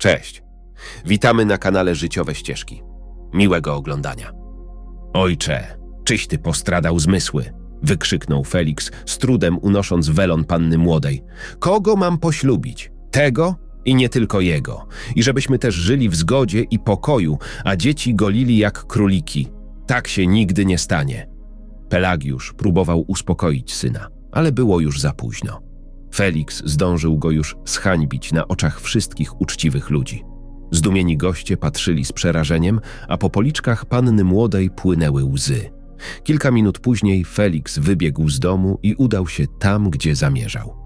Cześć. Witamy na kanale Życiowe Ścieżki. Miłego oglądania. Ojcze, czyś ty postradał zmysły? Wykrzyknął Felix, z trudem unosząc welon panny młodej. Kogo mam poślubić? Tego i nie tylko jego. I żebyśmy też żyli w zgodzie i pokoju, a dzieci golili jak króliki. Tak się nigdy nie stanie. Pelagiusz próbował uspokoić syna, ale było już za późno. Felix zdążył go już zhańbić na oczach wszystkich uczciwych ludzi. Zdumieni goście patrzyli z przerażeniem, a po policzkach panny młodej płynęły łzy. Kilka minut później Felix wybiegł z domu i udał się tam, gdzie zamierzał.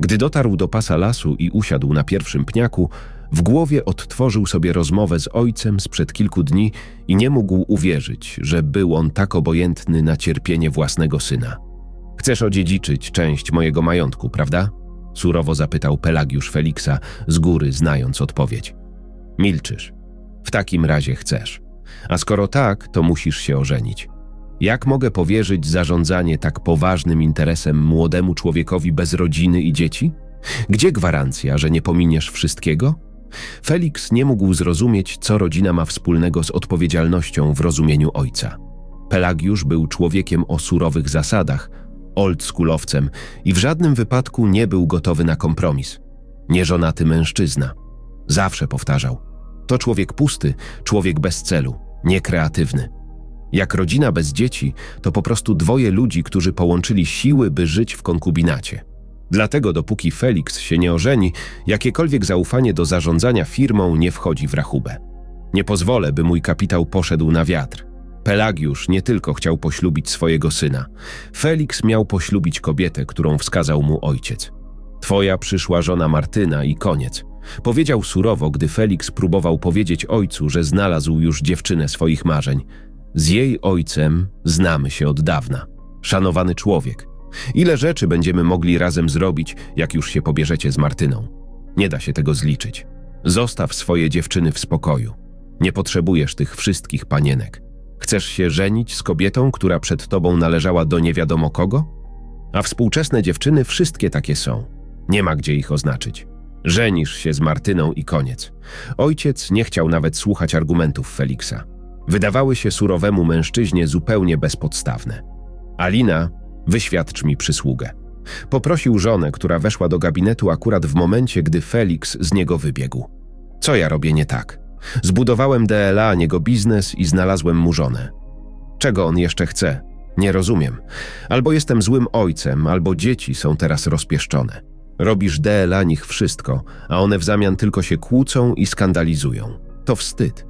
Gdy dotarł do pasa lasu i usiadł na pierwszym pniaku, w głowie odtworzył sobie rozmowę z ojcem sprzed kilku dni i nie mógł uwierzyć, że był on tak obojętny na cierpienie własnego syna. Chcesz odziedziczyć część mojego majątku, prawda? Surowo zapytał Pelagiusz Feliksa, z góry znając odpowiedź. Milczysz. W takim razie chcesz. A skoro tak, to musisz się ożenić. Jak mogę powierzyć zarządzanie tak poważnym interesem młodemu człowiekowi bez rodziny i dzieci? Gdzie gwarancja, że nie pominiesz wszystkiego? Felix nie mógł zrozumieć, co rodzina ma wspólnego z odpowiedzialnością w rozumieniu ojca. Pelagiusz był człowiekiem o surowych zasadach, oldschoolowcem i w żadnym wypadku nie był gotowy na kompromis. Nieżonaty mężczyzna. Zawsze powtarzał. To człowiek pusty, człowiek bez celu, niekreatywny. Jak rodzina bez dzieci, to po prostu dwoje ludzi, którzy połączyli siły, by żyć w konkubinacie. Dlatego dopóki Felix się nie ożeni, jakiekolwiek zaufanie do zarządzania firmą nie wchodzi w rachubę. Nie pozwolę, by mój kapitał poszedł na wiatr. Pelagiusz nie tylko chciał poślubić swojego syna. Felix miał poślubić kobietę, którą wskazał mu ojciec. Twoja przyszła żona Martyna i koniec. Powiedział surowo, gdy Felix próbował powiedzieć ojcu, że znalazł już dziewczynę swoich marzeń. Z jej ojcem znamy się od dawna. Szanowany człowiek. Ile rzeczy będziemy mogli razem zrobić, jak już się pobierzecie z Martyną? Nie da się tego zliczyć. Zostaw swoje dziewczyny w spokoju. Nie potrzebujesz tych wszystkich panienek. Chcesz się żenić z kobietą, która przed tobą należała do nie wiadomo kogo? A współczesne dziewczyny wszystkie takie są. Nie ma gdzie ich oznaczyć. Żenisz się z Martyną i koniec. Ojciec nie chciał nawet słuchać argumentów Feliksa. Wydawały się surowemu mężczyźnie zupełnie bezpodstawne. Alina, wyświadcz mi przysługę. Poprosił żonę, która weszła do gabinetu akurat w momencie, gdy Felix z niego wybiegł. Co ja robię nie tak? Zbudowałem DLA, niego biznes i znalazłem mu żonę. Czego on jeszcze chce? Nie rozumiem. Albo jestem złym ojcem, albo dzieci są teraz rozpieszczone. Robisz DLA nich wszystko, a one w zamian tylko się kłócą i skandalizują. To wstyd.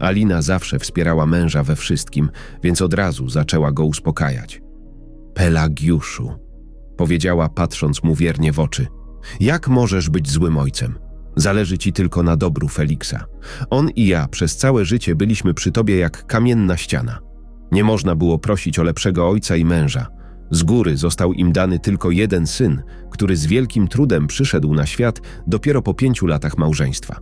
Alina zawsze wspierała męża we wszystkim, więc od razu zaczęła go uspokajać. Pelagiuszu, powiedziała patrząc mu wiernie w oczy, jak możesz być złym ojcem? Zależy ci tylko na dobru Feliksa. On i ja przez całe życie byliśmy przy tobie jak kamienna ściana. Nie można było prosić o lepszego ojca i męża. Z góry został im dany tylko jeden syn, który z wielkim trudem przyszedł na świat dopiero po pięciu latach małżeństwa.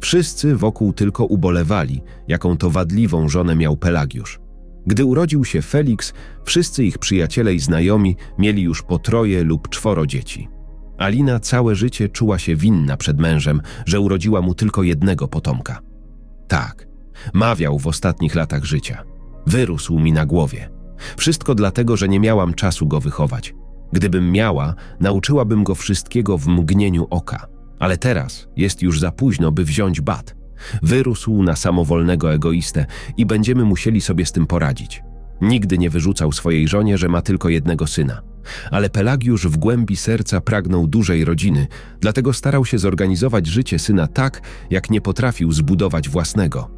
Wszyscy wokół tylko ubolewali, jaką to wadliwą żonę miał Pelagiusz. Gdy urodził się Felix, wszyscy ich przyjaciele i znajomi mieli już po troje lub czworo dzieci. Alina całe życie czuła się winna przed mężem, że urodziła mu tylko jednego potomka. Tak, mawiał w ostatnich latach życia. Wyrósł mi na głowie. Wszystko dlatego, że nie miałam czasu go wychować. Gdybym miała, nauczyłabym go wszystkiego w mgnieniu oka. Ale teraz jest już za późno, by wziąć bat. Wyrósł na samowolnego egoistę i będziemy musieli sobie z tym poradzić. Nigdy nie wyrzucał swojej żonie, że ma tylko jednego syna. Ale Pelagiusz w głębi serca pragnął dużej rodziny, dlatego starał się zorganizować życie syna tak, jak nie potrafił zbudować własnego.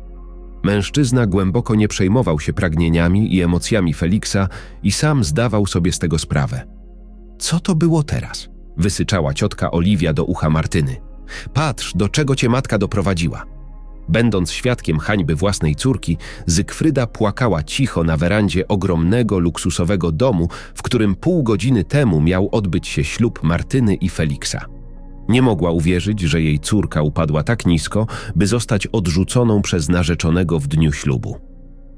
Mężczyzna głęboko nie przejmował się pragnieniami i emocjami Feliksa i sam zdawał sobie z tego sprawę. Co to było teraz? Wysyczała ciotka Oliwia do ucha Martyny. Patrz, do czego cię matka doprowadziła. Będąc świadkiem hańby własnej córki, Zygfryda płakała cicho na werandzie ogromnego, luksusowego domu, w którym pół godziny temu miał odbyć się ślub Martyny i Feliksa. Nie mogła uwierzyć, że jej córka upadła tak nisko, by zostać odrzuconą przez narzeczonego w dniu ślubu.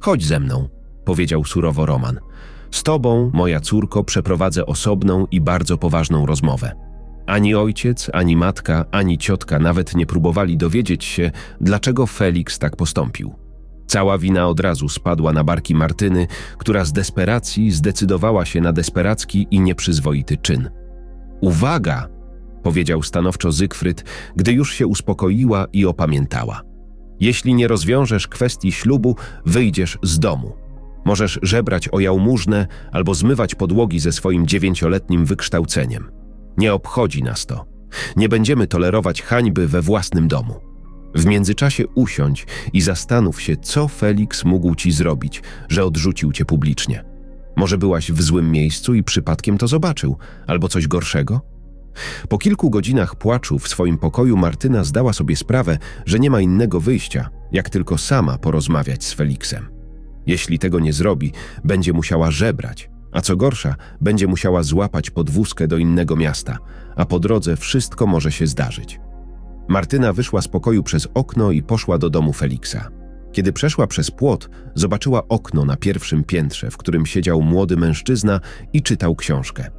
Chodź ze mną, powiedział surowo Roman. Z tobą, moja córko, przeprowadzę osobną i bardzo poważną rozmowę. Ani ojciec, ani matka, ani ciotka nawet nie próbowali dowiedzieć się, dlaczego Felix tak postąpił. Cała wina od razu spadła na barki Martyny, która z desperacji zdecydowała się na desperacki i nieprzyzwoity czyn. Uwaga! powiedział stanowczo Zygfryd, gdy już się uspokoiła i opamiętała. Jeśli nie rozwiążesz kwestii ślubu, wyjdziesz z domu. Możesz żebrać o jałmużnę albo zmywać podłogi ze swoim dziewięcioletnim wykształceniem. Nie obchodzi nas to. Nie będziemy tolerować hańby we własnym domu. W międzyczasie usiądź i zastanów się, co Felix mógł ci zrobić, że odrzucił cię publicznie. Może byłaś w złym miejscu i przypadkiem to zobaczył, albo coś gorszego? Po kilku godzinach płaczu w swoim pokoju Martyna zdała sobie sprawę, że nie ma innego wyjścia, jak tylko sama porozmawiać z Felixem. Jeśli tego nie zrobi, będzie musiała żebrać, a co gorsza, będzie musiała złapać podwózkę do innego miasta, a po drodze wszystko może się zdarzyć. Martyna wyszła z pokoju przez okno i poszła do domu Feliksa. Kiedy przeszła przez płot, zobaczyła okno na pierwszym piętrze, w którym siedział młody mężczyzna i czytał książkę.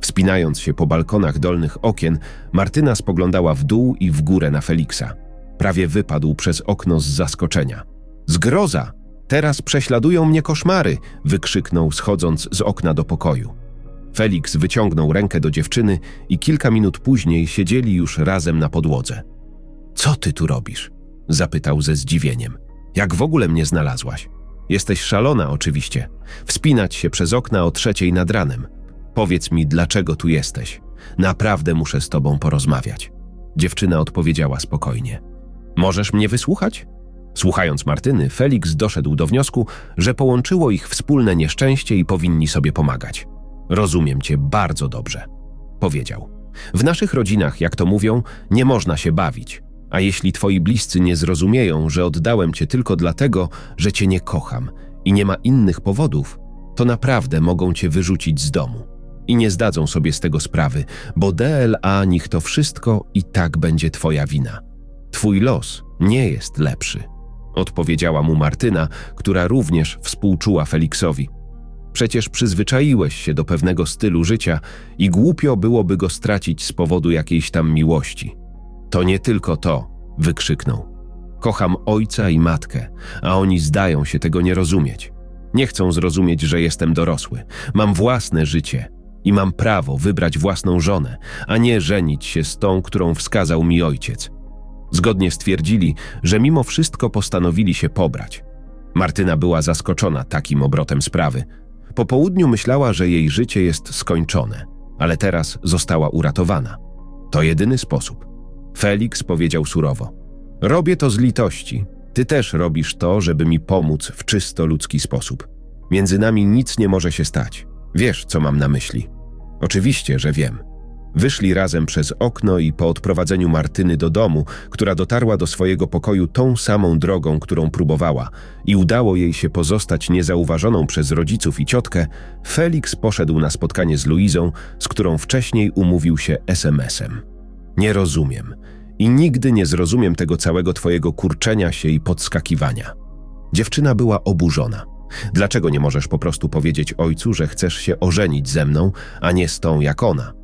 Wspinając się po balkonach dolnych okien, Martyna spoglądała w dół i w górę na Feliksa. Prawie wypadł przez okno z zaskoczenia. Zgroza! Teraz prześladują mnie koszmary! wykrzyknął, schodząc z okna do pokoju. Felix wyciągnął rękę do dziewczyny i kilka minut później siedzieli już razem na podłodze. Co ty tu robisz? zapytał ze zdziwieniem. Jak w ogóle mnie znalazłaś? Jesteś szalona, oczywiście. Wspinać się przez okna o trzeciej nad ranem. Powiedz mi, dlaczego tu jesteś. Naprawdę muszę z tobą porozmawiać. Dziewczyna odpowiedziała spokojnie. Możesz mnie wysłuchać? Słuchając Martyny, Felix doszedł do wniosku, że połączyło ich wspólne nieszczęście i powinni sobie pomagać. Rozumiem cię bardzo dobrze, powiedział. W naszych rodzinach, jak to mówią, nie można się bawić. A jeśli twoi bliscy nie zrozumieją, że oddałem cię tylko dlatego, że cię nie kocham i nie ma innych powodów, to naprawdę mogą cię wyrzucić z domu. I nie zdadzą sobie z tego sprawy, bo DLA nich to wszystko i tak będzie twoja wina. Twój los nie jest lepszy, odpowiedziała mu Martyna, która również współczuła Feliksowi. Przecież przyzwyczaiłeś się do pewnego stylu życia i głupio byłoby go stracić z powodu jakiejś tam miłości. To nie tylko to, wykrzyknął. Kocham ojca i matkę, a oni zdają się tego nie rozumieć. Nie chcą zrozumieć, że jestem dorosły. Mam własne życie i mam prawo wybrać własną żonę, a nie żenić się z tą, którą wskazał mi ojciec. Zgodnie stwierdzili, że mimo wszystko postanowili się pobrać. Martyna była zaskoczona takim obrotem sprawy. Po południu myślała, że jej życie jest skończone, ale teraz została uratowana. To jedyny sposób. Felix powiedział surowo: Robię to z litości. Ty też robisz to, żeby mi pomóc w czysto ludzki sposób. Między nami nic nie może się stać. Wiesz, co mam na myśli. Oczywiście, że wiem. Wyszli razem przez okno i po odprowadzeniu Martyny do domu, która dotarła do swojego pokoju tą samą drogą, którą próbowała, i udało jej się pozostać niezauważoną przez rodziców i ciotkę, Felix poszedł na spotkanie z Luizą, z którą wcześniej umówił się SMS-em. Nie rozumiem i nigdy nie zrozumiem tego całego twojego kurczenia się i podskakiwania. Dziewczyna była oburzona. Dlaczego nie możesz po prostu powiedzieć ojcu, że chcesz się ożenić ze mną, a nie z tą jak ona?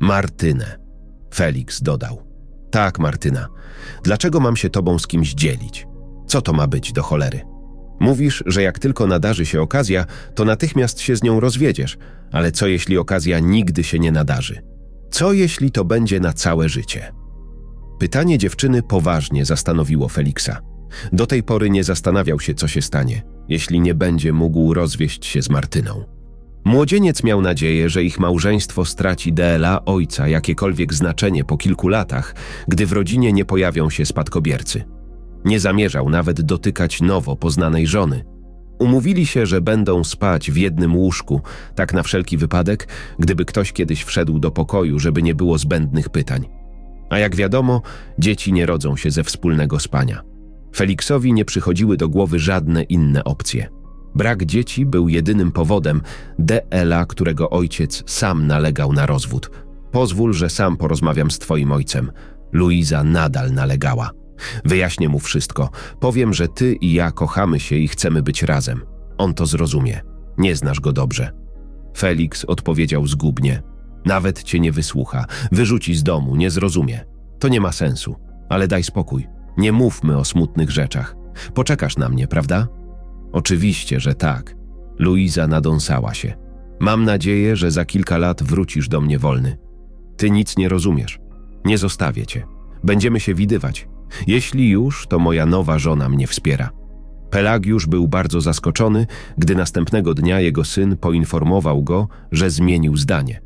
Martynę. Felix dodał. Tak, Martyna. Dlaczego mam się tobą z kimś dzielić? Co to ma być do cholery? Mówisz, że jak tylko nadarzy się okazja, to natychmiast się z nią rozwiedziesz, ale co jeśli okazja nigdy się nie nadarzy? Co jeśli to będzie na całe życie? Pytanie dziewczyny poważnie zastanowiło Feliksa. Do tej pory nie zastanawiał się, co się stanie, jeśli nie będzie mógł rozwieść się z Martyną. Młodzieniec miał nadzieję, że ich małżeństwo straci DLA ojca jakiekolwiek znaczenie po kilku latach, gdy w rodzinie nie pojawią się spadkobiercy. Nie zamierzał nawet dotykać nowo poznanej żony. Umówili się, że będą spać w jednym łóżku, tak na wszelki wypadek, gdyby ktoś kiedyś wszedł do pokoju, żeby nie było zbędnych pytań. A jak wiadomo, dzieci nie rodzą się ze wspólnego spania. Feliksowi nie przychodziły do głowy żadne inne opcje. Brak dzieci był jedynym powodem DLA, którego ojciec sam nalegał na rozwód. Pozwól, że sam porozmawiam z twoim ojcem. Luiza nadal nalegała. Wyjaśnię mu wszystko. Powiem, że ty i ja kochamy się i chcemy być razem. On to zrozumie. Nie znasz go dobrze. Felix odpowiedział zgubnie. Nawet cię nie wysłucha, wyrzuci z domu, nie zrozumie. To nie ma sensu. Ale daj spokój. Nie mówmy o smutnych rzeczach. Poczekasz na mnie, prawda? Oczywiście, że tak. Luiza nadąsała się. Mam nadzieję, że za kilka lat wrócisz do mnie wolny. Ty nic nie rozumiesz. Nie zostawię cię. Będziemy się widywać. Jeśli już, to moja nowa żona mnie wspiera. Pelagiusz był bardzo zaskoczony, gdy następnego dnia jego syn poinformował go, że zmienił zdanie.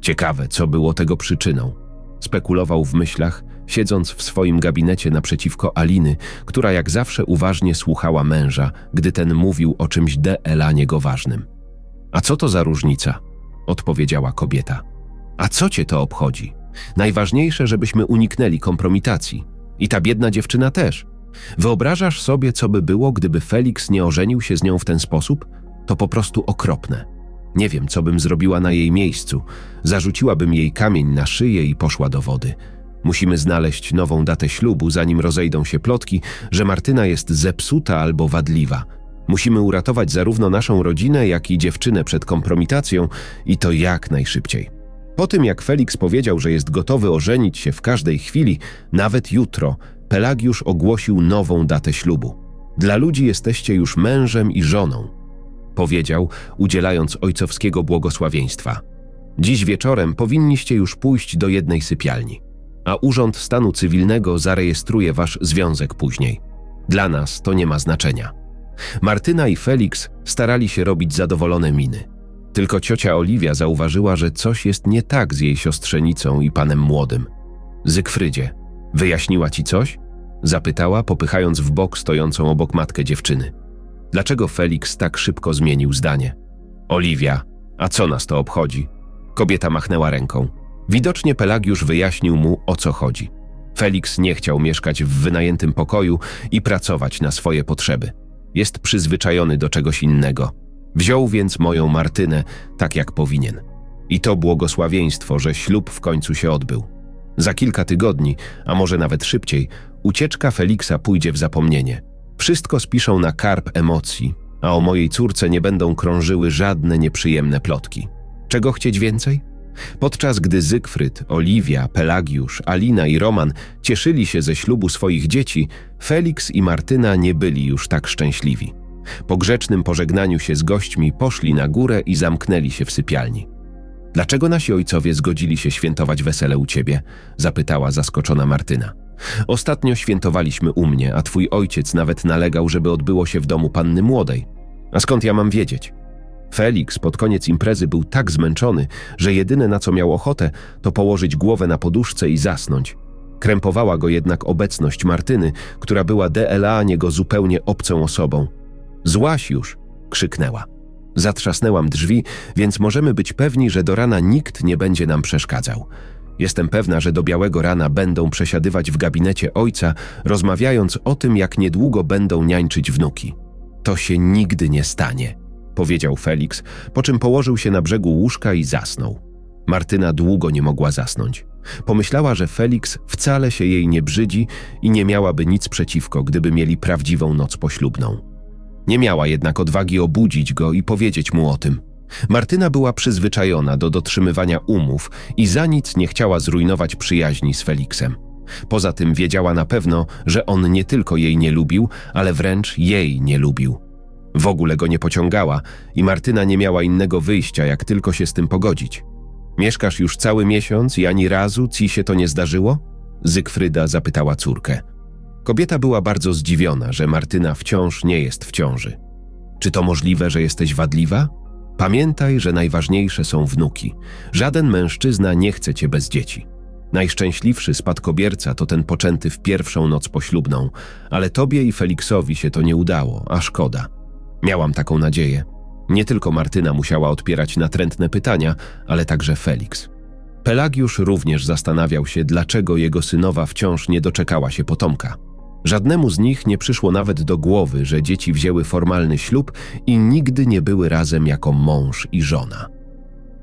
Ciekawe, co było tego przyczyną. Spekulował w myślach, siedząc w swoim gabinecie naprzeciwko Aliny, która jak zawsze uważnie słuchała męża, gdy ten mówił o czymś de elaniego ważnym. A co to za różnica? odpowiedziała kobieta. A co cię to obchodzi? Najważniejsze, żebyśmy uniknęli kompromitacji. I ta biedna dziewczyna też. Wyobrażasz sobie, co by było, gdyby Felix nie ożenił się z nią w ten sposób? To po prostu okropne. Nie wiem, co bym zrobiła na jej miejscu. Zarzuciłabym jej kamień na szyję i poszła do wody. Musimy znaleźć nową datę ślubu, zanim rozejdą się plotki, że Martyna jest zepsuta albo wadliwa. Musimy uratować zarówno naszą rodzinę, jak i dziewczynę przed kompromitacją i to jak najszybciej. Po tym, jak Felix powiedział, że jest gotowy ożenić się w każdej chwili, nawet jutro, Pelagiusz ogłosił nową datę ślubu. Dla ludzi jesteście już mężem i żoną, powiedział, udzielając ojcowskiego błogosławieństwa. Dziś wieczorem powinniście już pójść do jednej sypialni, a Urząd Stanu Cywilnego zarejestruje wasz związek później. Dla nas to nie ma znaczenia. Martyna i Felix starali się robić zadowolone miny. Tylko ciocia Oliwia zauważyła, że coś jest nie tak z jej siostrzenicą i panem młodym. Zygfrydzie, wyjaśniła ci coś? Zapytała, popychając w bok stojącą obok matkę dziewczyny. Dlaczego Felix tak szybko zmienił zdanie? Oliwia, a co nas to obchodzi? Kobieta machnęła ręką. Widocznie Pelagiusz wyjaśnił mu, o co chodzi. Felix nie chciał mieszkać w wynajętym pokoju i pracować na swoje potrzeby. Jest przyzwyczajony do czegoś innego. Wziął więc moją Martynę tak jak powinien. I to błogosławieństwo, że ślub w końcu się odbył. Za kilka tygodni, a może nawet szybciej, ucieczka Feliksa pójdzie w zapomnienie. Wszystko spiszą na karp emocji, a o mojej córce nie będą krążyły żadne nieprzyjemne plotki. Czego chcieć więcej? Podczas gdy Zygfryd, Oliwia, Pelagiusz, Alina i Roman cieszyli się ze ślubu swoich dzieci, Felix i Martyna nie byli już tak szczęśliwi. Po grzecznym pożegnaniu się z gośćmi poszli na górę i zamknęli się w sypialni. Dlaczego nasi ojcowie zgodzili się świętować wesele u ciebie? zapytała zaskoczona Martyna. Ostatnio świętowaliśmy u mnie, a twój ojciec nawet nalegał, żeby odbyło się w domu panny młodej. A skąd ja mam wiedzieć? Felix pod koniec imprezy był tak zmęczony, że jedyne na co miał ochotę, to położyć głowę na poduszce i zasnąć. Krępowała go jednak obecność Martyny, która była dla niego zupełnie obcą osobą. Złaś już! krzyknęła. Zatrzasnęłam drzwi, więc możemy być pewni, że do rana nikt nie będzie nam przeszkadzał. Jestem pewna, że do białego rana będą przesiadywać w gabinecie ojca, rozmawiając o tym, jak niedługo będą niańczyć wnuki. To się nigdy nie stanie, powiedział Felix, po czym położył się na brzegu łóżka i zasnął. Martyna długo nie mogła zasnąć. Pomyślała, że Felix wcale się jej nie brzydzi i nie miałaby nic przeciwko, gdyby mieli prawdziwą noc poślubną. Nie miała jednak odwagi obudzić go i powiedzieć mu o tym. Martyna była przyzwyczajona do dotrzymywania umów i za nic nie chciała zrujnować przyjaźni z Feliksem. Poza tym wiedziała na pewno, że on nie tylko jej nie lubił, ale wręcz jej nie lubił. W ogóle go nie pociągała i Martyna nie miała innego wyjścia, jak tylko się z tym pogodzić. Mieszkasz już cały miesiąc i ani razu ci się to nie zdarzyło? Zygfryda zapytała córkę. Kobieta była bardzo zdziwiona, że Martyna wciąż nie jest w ciąży. Czy to możliwe, że jesteś wadliwa? Pamiętaj, że najważniejsze są wnuki. Żaden mężczyzna nie chce cię bez dzieci. Najszczęśliwszy spadkobierca to ten poczęty w pierwszą noc poślubną, ale tobie i Feliksowi się to nie udało, a szkoda. Miałam taką nadzieję. Nie tylko Martyna musiała odpierać natrętne pytania, ale także Feliks. Pelagiusz również zastanawiał się, dlaczego jego synowa wciąż nie doczekała się potomka. Żadnemu z nich nie przyszło nawet do głowy, że dzieci wzięły formalny ślub i nigdy nie były razem jako mąż i żona.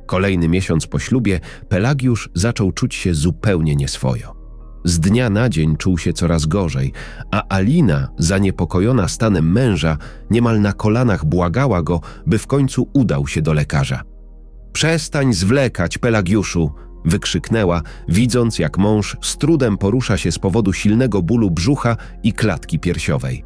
Kolejny miesiąc po ślubie Pelagiusz zaczął czuć się zupełnie nieswojo. Z dnia na dzień czuł się coraz gorzej, a Alina, zaniepokojona stanem męża, niemal na kolanach błagała go, by w końcu udał się do lekarza. Przestań zwlekać, Pelagiuszu! wykrzyknęła, widząc jak mąż z trudem porusza się z powodu silnego bólu brzucha i klatki piersiowej.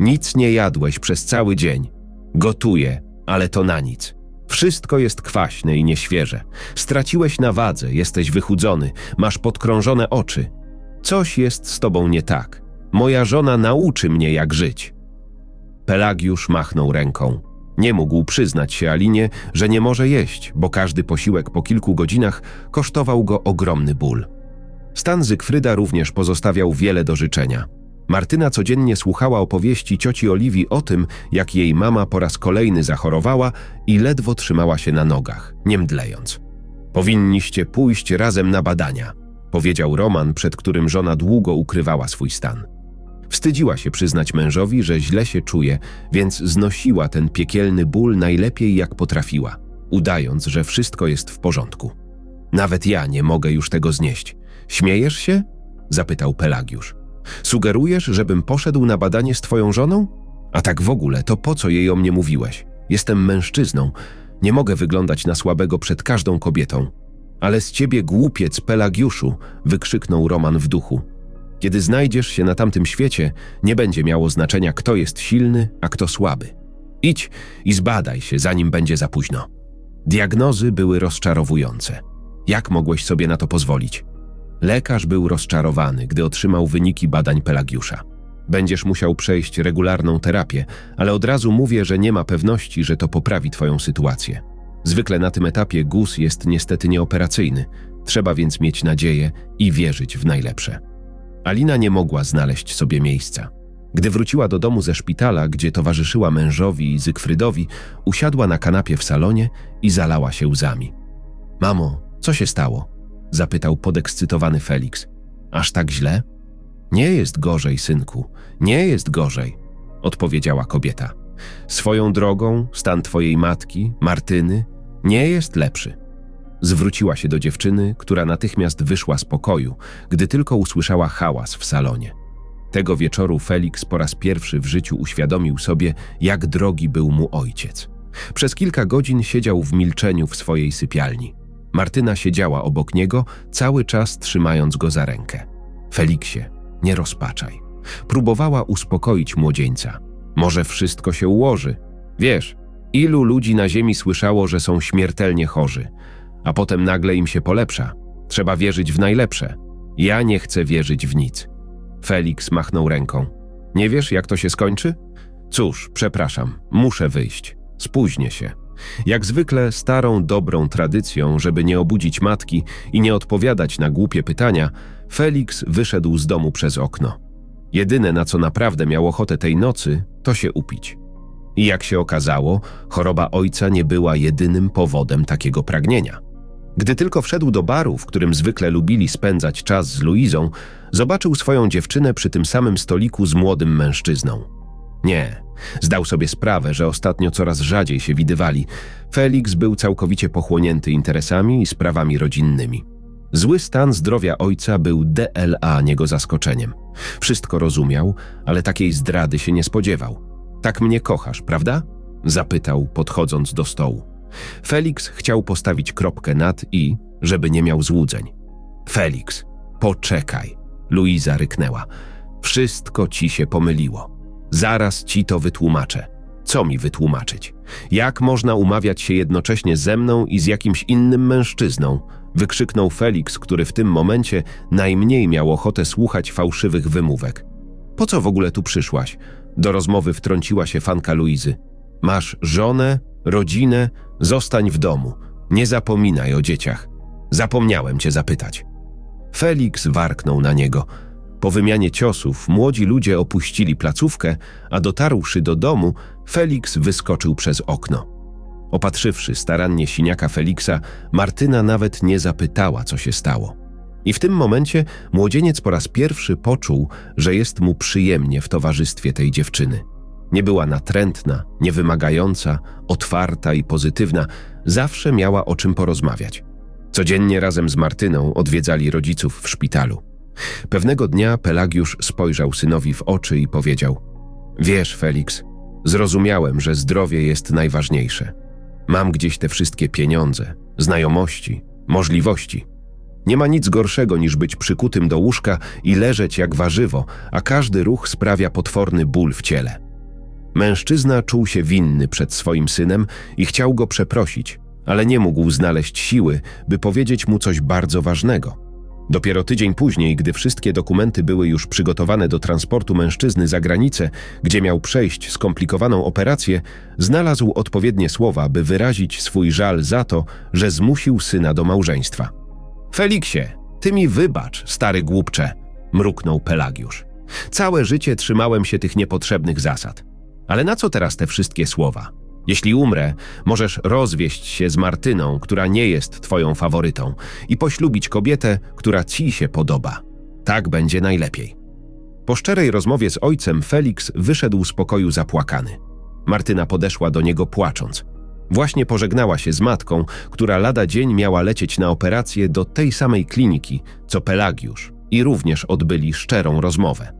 Nic nie jadłeś przez cały dzień. Gotuję, ale to na nic. Wszystko jest kwaśne i nieświeże. Straciłeś na wadze, jesteś wychudzony, masz podkrążone oczy. Coś jest z tobą nie tak. Moja żona nauczy mnie, jak żyć. Pelagiusz machnął ręką. Nie mógł przyznać się Alinie, że nie może jeść, bo każdy posiłek po kilku godzinach kosztował go ogromny ból. Stan Zygfryda również pozostawiał wiele do życzenia. Martyna codziennie słuchała opowieści cioci Oliwii o tym, jak jej mama po raz kolejny zachorowała i ledwo trzymała się na nogach, nie mdlejąc. Powinniście pójść razem na badania, powiedział Roman, przed którym żona długo ukrywała swój stan. Wstydziła się przyznać mężowi, że źle się czuje, więc znosiła ten piekielny ból najlepiej jak potrafiła, udając, że wszystko jest w porządku. Nawet ja nie mogę już tego znieść. Śmiejesz się? zapytał Pelagiusz. Sugerujesz, żebym poszedł na badanie z twoją żoną? A tak w ogóle, to po co jej o mnie mówiłeś? Jestem mężczyzną. Nie mogę wyglądać na słabego przed każdą kobietą. Ale z ciebie głupiec, Pelagiuszu, wykrzyknął Roman w duchu. Kiedy znajdziesz się na tamtym świecie, nie będzie miało znaczenia, kto jest silny, a kto słaby. Idź i zbadaj się, zanim będzie za późno. Diagnozy były rozczarowujące. Jak mogłeś sobie na to pozwolić? Lekarz był rozczarowany, gdy otrzymał wyniki badań Pelagiusza. Będziesz musiał przejść regularną terapię, ale od razu mówię, że nie ma pewności, że to poprawi twoją sytuację. Zwykle na tym etapie guz jest niestety nieoperacyjny, trzeba więc mieć nadzieję i wierzyć w najlepsze. Alina nie mogła znaleźć sobie miejsca. Gdy wróciła do domu ze szpitala, gdzie towarzyszyła mężowi i Zygfrydowi, usiadła na kanapie w salonie i zalała się łzami. Mamo, co się stało? zapytał podekscytowany Felix. Aż tak źle? Nie jest gorzej, synku, nie jest gorzej, odpowiedziała kobieta. Swoją drogą, stan twojej matki, Martyny, nie jest lepszy. Zwróciła się do dziewczyny, która natychmiast wyszła z pokoju, gdy tylko usłyszała hałas w salonie. Tego wieczoru Felix po raz pierwszy w życiu uświadomił sobie, jak drogi był mu ojciec. Przez kilka godzin siedział w milczeniu w swojej sypialni. Martyna siedziała obok niego, cały czas trzymając go za rękę. Feliksie, nie rozpaczaj. Próbowała uspokoić młodzieńca. Może wszystko się ułoży. Wiesz, ilu ludzi na ziemi słyszało, że są śmiertelnie chorzy, a potem nagle im się polepsza. Trzeba wierzyć w najlepsze. Ja nie chcę wierzyć w nic. Felix machnął ręką. Nie wiesz, jak to się skończy? Cóż, przepraszam, muszę wyjść. Spóźnię się. Jak zwykle starą, dobrą tradycją, żeby nie obudzić matki i nie odpowiadać na głupie pytania, Felix wyszedł z domu przez okno. Jedyne, na co naprawdę miał ochotę tej nocy, to się upić. I jak się okazało, choroba ojca nie była jedynym powodem takiego pragnienia. Gdy tylko wszedł do baru, w którym zwykle lubili spędzać czas z Luizą, zobaczył swoją dziewczynę przy tym samym stoliku z młodym mężczyzną. Nie, zdał sobie sprawę, że ostatnio coraz rzadziej się widywali. Felix był całkowicie pochłonięty interesami i sprawami rodzinnymi. Zły stan zdrowia ojca był DLA niego zaskoczeniem. Wszystko rozumiał, ale takiej zdrady się nie spodziewał. Tak mnie kochasz, prawda? Zapytał, podchodząc do stołu. Felix chciał postawić kropkę nad i, żeby nie miał złudzeń. Felix, poczekaj, Luiza ryknęła. Wszystko ci się pomyliło. Zaraz ci to wytłumaczę. Co mi wytłumaczyć? Jak można umawiać się jednocześnie ze mną i z jakimś innym mężczyzną? Wykrzyknął Felix, który w tym momencie najmniej miał ochotę słuchać fałszywych wymówek. Po co w ogóle tu przyszłaś? Do rozmowy wtrąciła się fanka Luizy. Masz żonę, rodzinę, zostań w domu. Nie zapominaj o dzieciach. Zapomniałem cię zapytać. Felix warknął na niego. Po wymianie ciosów młodzi ludzie opuścili placówkę, a dotarłszy do domu, Felix wyskoczył przez okno. Opatrzywszy starannie siniaka Feliksa, Martyna nawet nie zapytała, co się stało. I w tym momencie młodzieniec po raz pierwszy poczuł, że jest mu przyjemnie w towarzystwie tej dziewczyny. Nie była natrętna, niewymagająca, otwarta i pozytywna, zawsze miała o czym porozmawiać. Codziennie razem z Martyną odwiedzali rodziców w szpitalu. Pewnego dnia Pelagiusz spojrzał synowi w oczy i powiedział: Wiesz, Felix, zrozumiałem, że zdrowie jest najważniejsze. Mam gdzieś te wszystkie pieniądze, znajomości, możliwości. Nie ma nic gorszego niż być przykutym do łóżka i leżeć jak warzywo, a każdy ruch sprawia potworny ból w ciele. Mężczyzna czuł się winny przed swoim synem i chciał go przeprosić, ale nie mógł znaleźć siły, by powiedzieć mu coś bardzo ważnego. Dopiero tydzień później, gdy wszystkie dokumenty były już przygotowane do transportu mężczyzny za granicę, gdzie miał przejść skomplikowaną operację, znalazł odpowiednie słowa, by wyrazić swój żal za to, że zmusił syna do małżeństwa. Feliksie, ty mi wybacz, stary głupcze, mruknął Pelagiusz. Całe życie trzymałem się tych niepotrzebnych zasad. Ale na co teraz te wszystkie słowa? Jeśli umrę, możesz rozwieść się z Martyną, która nie jest twoją faworytą, i poślubić kobietę, która ci się podoba. Tak będzie najlepiej. Po szczerej rozmowie z ojcem Felix wyszedł z pokoju zapłakany. Martyna podeszła do niego płacząc. Właśnie pożegnała się z matką, która lada dzień miała lecieć na operację do tej samej kliniki, co Pelagiusz, i również odbyli szczerą rozmowę.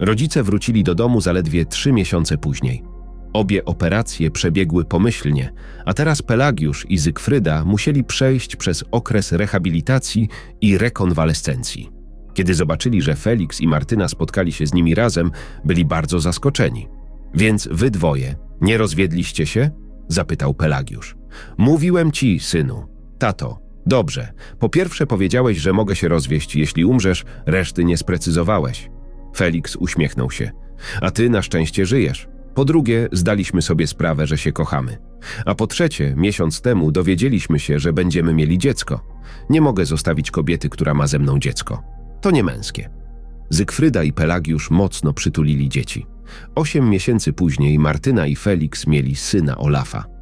Rodzice wrócili do domu zaledwie trzy miesiące później. Obie operacje przebiegły pomyślnie, a teraz Pelagiusz i Zygfryda musieli przejść przez okres rehabilitacji i rekonwalescencji. Kiedy zobaczyli, że Felix i Martyna spotkali się z nimi razem, byli bardzo zaskoczeni. Więc wy dwoje nie rozwiedliście się? zapytał Pelagiusz. Mówiłem ci, synu. Tato, dobrze. Po pierwsze powiedziałeś, że mogę się rozwieść, jeśli umrzesz, reszty nie sprecyzowałeś. Felix uśmiechnął się. A ty na szczęście żyjesz. Po drugie, zdaliśmy sobie sprawę, że się kochamy. A po trzecie, miesiąc temu dowiedzieliśmy się, że będziemy mieli dziecko. Nie mogę zostawić kobiety, która ma ze mną dziecko. To nie męskie. Zygfryda i Pelagiusz mocno przytulili dzieci. Osiem miesięcy później Martyna i Felix mieli syna Olafa.